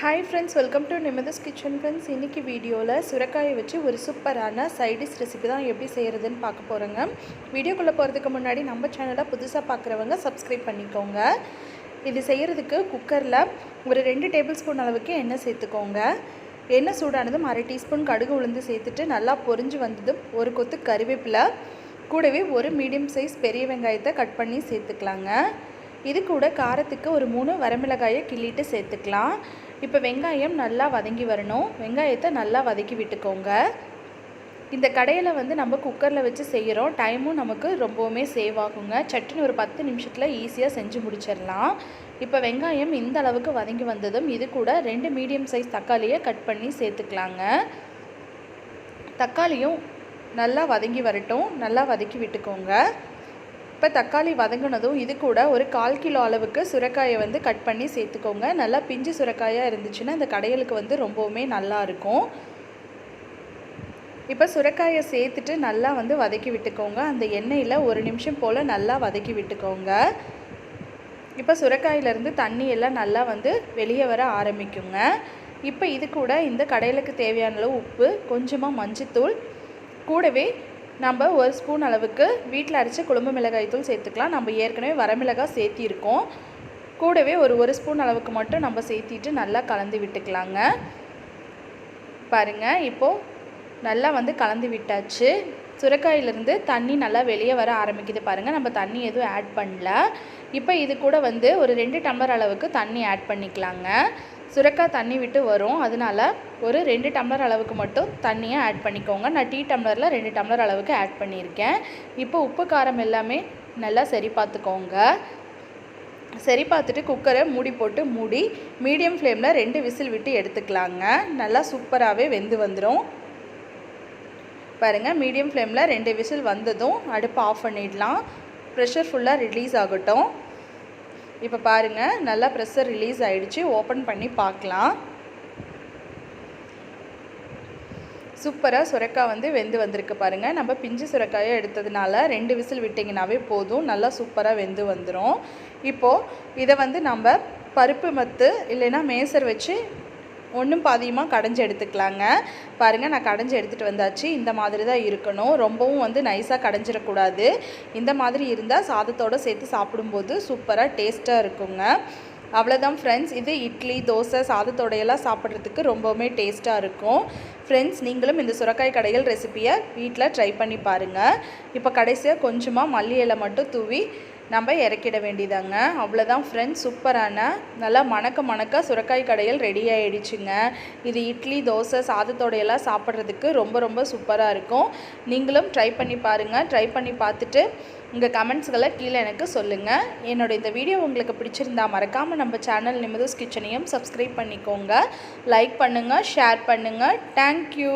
Hi friends welcome to Nimitha's kitchen friends இன்றைக்கி வீடியோவில் சுரக்காயை வச்சு ஒரு சூப்பரான சைடிஷ் ரெசிபி தான் எப்படி செய்கிறதுன்னு பார்க்க போகிறோங்க வீடியோக்குள்ளே போகிறதுக்கு முன்னாடி நம்ம சேனலை புதுசாக பார்க்குறவங்க சப்ஸ்கிரைப் பண்ணிக்கோங்க. இது செய்கிறதுக்கு குக்கரில் ஒரு ரெண்டு டேபிள் ஸ்பூன் அளவுக்கு எண்ணெய் சேர்த்துக்கோங்க. எண்ணெய் சூடானதும் அரை டீஸ்பூன் கடுகு உளுந்து சேர்த்துட்டு நல்லா பொரிஞ்சு வந்ததும் ஒரு கொத்து கருவேப்பிலை கூடவே ஒரு மீடியம் சைஸ் பெரிய வெங்காயத்தை கட் பண்ணி சேர்த்துக்கலாங்க. இது கூட காரத்துக்கு ஒரு மூணு வரமிளகாயை கிள்ளிட்டு சேர்த்துக்கலாம். இப்போ வெங்காயம் நல்லா வதங்கி வரணும். வெங்காயத்தை நல்லா வதக்கி விட்டுக்கோங்க. இந்த கடையில் வந்து நம்ம குக்கரில் வச்சு செய்கிறோம் டைமும் நமக்கு ரொம்பவுமே சேவ் ஆகுங்க. சட்டுன்னு ஒரு பத்து நிமிஷத்தில் ஈஸியாக செஞ்சு முடிச்சிடலாம். இப்போ வெங்காயம் இந்த அளவுக்கு வதங்கி வந்ததும் இது கூட ரெண்டு மீடியம் சைஸ் தக்காளியை கட் பண்ணி சேர்த்துக்கலாங்க. தக்காளியும் நல்லா வதங்கி வரட்டும். நல்லா வதக்கி விட்டுக்கோங்க. இப்போ தக்காளி வதங்கினதும் இது கூட ஒரு கால் கிலோ அளவுக்கு சுரைக்காயை வந்து கட் பண்ணி சேர்த்துக்கோங்க. நல்லா பிஞ்சு சுரைக்காயாக இருந்துச்சுன்னா இந்த கடையலுக்கு வந்து ரொம்பவுமே நல்லா இருக்கும். இப்போ சுரைக்காயை சேர்த்துட்டு நல்லா வந்து வதக்கி விட்டுக்கோங்க. அந்த எண்ணெயில் ஒரு நிமிஷம் போல் நல்லா வதக்கி விட்டுக்கோங்க. இப்போ சுரைக்காயிலேருந்து தண்ணி எல்லாம் நல்லா வந்து வெளியே வர ஆரம்பிக்குங்க. இப்போ இது கூட இந்த கடையிலுக்கு தேவையான அளவு உப்பு கொஞ்சமாக மஞ்சத்தூள் கூடவே நம்ம ஒரு ஸ்பூன் அளவுக்கு வீட்டில் அரைச்ச குழம்பு மிளகாய் தூள் சேர்த்துக்கலாம். நம்ம ஏற்கனவே வரமிளகாய் சேர்த்திருக்கோம். கூடவே ஒரு ஒரு ஸ்பூன் அளவுக்கு மட்டும் நம்ம சேர்த்திட்டு நல்லா கலந்து விட்டுக்கலாங்க. பாருங்கள் இப்போது நல்லா வந்து கலந்து விட்டாச்சு. சுரக்காயிலிருந்து தண்ணி நல்லா வெளியே வர ஆரம்பிக்குது பாருங்கள் நம்ம தண்ணி எதுவும் ஆட் பண்ணல. இப்போ இது கூட வந்து ஒரு ரெண்டு டம்ளர் அளவுக்கு தண்ணி ஆட் பண்ணிக்கலாங்க. சுரக்காய் தண்ணி விட்டு வரும். அதனால ஒரு ரெண்டு டம்ளர் அளவுக்கு மட்டும் தண்ணியை ஆட் பண்ணிக்கோங்க. நான் டீ டம்ளரில் ரெண்டு டம்ளர் அளவுக்கு ஆட் பண்ணியிருக்கேன். இப்போ உப்பு காரம் எல்லாமே நல்லா சரி பார்த்துக்கோங்க. சரி பார்த்துட்டு குக்கரை மூடி போட்டு மூடி மீடியம் ஃப்ளேமில் ரெண்டு விசில் விட்டு எடுத்துக்கலாங்க. நல்லா சூப்பராகவே வெந்து வந்துடும் பாருங்கள் மீடியம் ஃப்ளேமில் ரெண்டு விசில் வந்ததும் அடுப்பு ஆஃப் பண்ணிடலாம். ப்ரெஷர் ஃபுல்லாக ரிலீஸ் ஆகட்டும். இப்போ பாருங்கள் நல்லா ப்ரெஷர் ரிலீஸ் ஆகிடுச்சு ஓப்பன் பண்ணி பார்க்கலாம். சூப்பராக சுரக்காய் வந்து வெந்து வந்திருக்கு பாருங்கள் நம்ம பிஞ்சு சுரக்காயை எடுத்ததுனால ரெண்டு விசில் விட்டிங்கனாவே போதும். நல்லா சூப்பராக வெந்து வந்துடும் இப்போது இதை வந்து நம்ம பருப்பு மத்து இல்லைன்னா மேசர் வச்சு ஒன்றும் பாதியமாக கடைஞ்சி எடுத்துக்கலாங்க. பாருங்கள் நான் கடைஞ்சி எடுத்துகிட்டு வந்தாச்சு. இந்த மாதிரி தான் இருக்கணும். ரொம்பவும் வந்து நைஸாக கடைஞ்சிடக்கூடாது. இந்த மாதிரி இருந்தால் சாதத்தோடு சேர்த்து சாப்பிடும்போது சூப்பராக டேஸ்ட்டாக இருக்குங்க. அவ்வளோதான் ஃப்ரெண்ட்ஸ் இது இட்லி தோசை சாதத்தோடையெல்லாம் சாப்பிட்றதுக்கு ரொம்பவுமே டேஸ்ட்டாக இருக்கும். ஃப்ரெண்ட்ஸ் நீங்களும் இந்த சுரக்காய் கடைகள் ரெசிப்பியை வீட்டில் ட்ரை பண்ணி பாருங்கள் இப்போ கடைசியாக கொஞ்சமாக மல்லி இலை மட்டும் தூவி நம்ம இறக்கிட வேண்டியதாங்க. அவ்வளோதான் ஃப்ரெண்ட்ஸ் சூப்பரான நல்லா மணக்க மணக்க சுரக்காய் கடையில் ரெடி ஆகிடுச்சுங்க இது இட்லி தோசை சாதத்தோடையெல்லாம் சாப்பிட்றதுக்கு ரொம்ப ரொம்ப சூப்பராக இருக்கும். நீங்களும் ட்ரை பண்ணி பாருங்கள் ட்ரை பண்ணி பார்த்துட்டு உங்கள் கமெண்ட்ஸ்களை கீழே எனக்கு சொல்லுங்கள் என்னோட இந்த வீடியோ உங்களுக்கு பிடிச்சிருந்தா மறக்காமல் நம்ம சேனல் நிமிதஸ் கிச்சனையும் சப்ஸ்கிரைப் பண்ணிக்கோங்க. லைக் பண்ணுங்கள் ஷேர் பண்ணுங்கள் தேங்க்யூ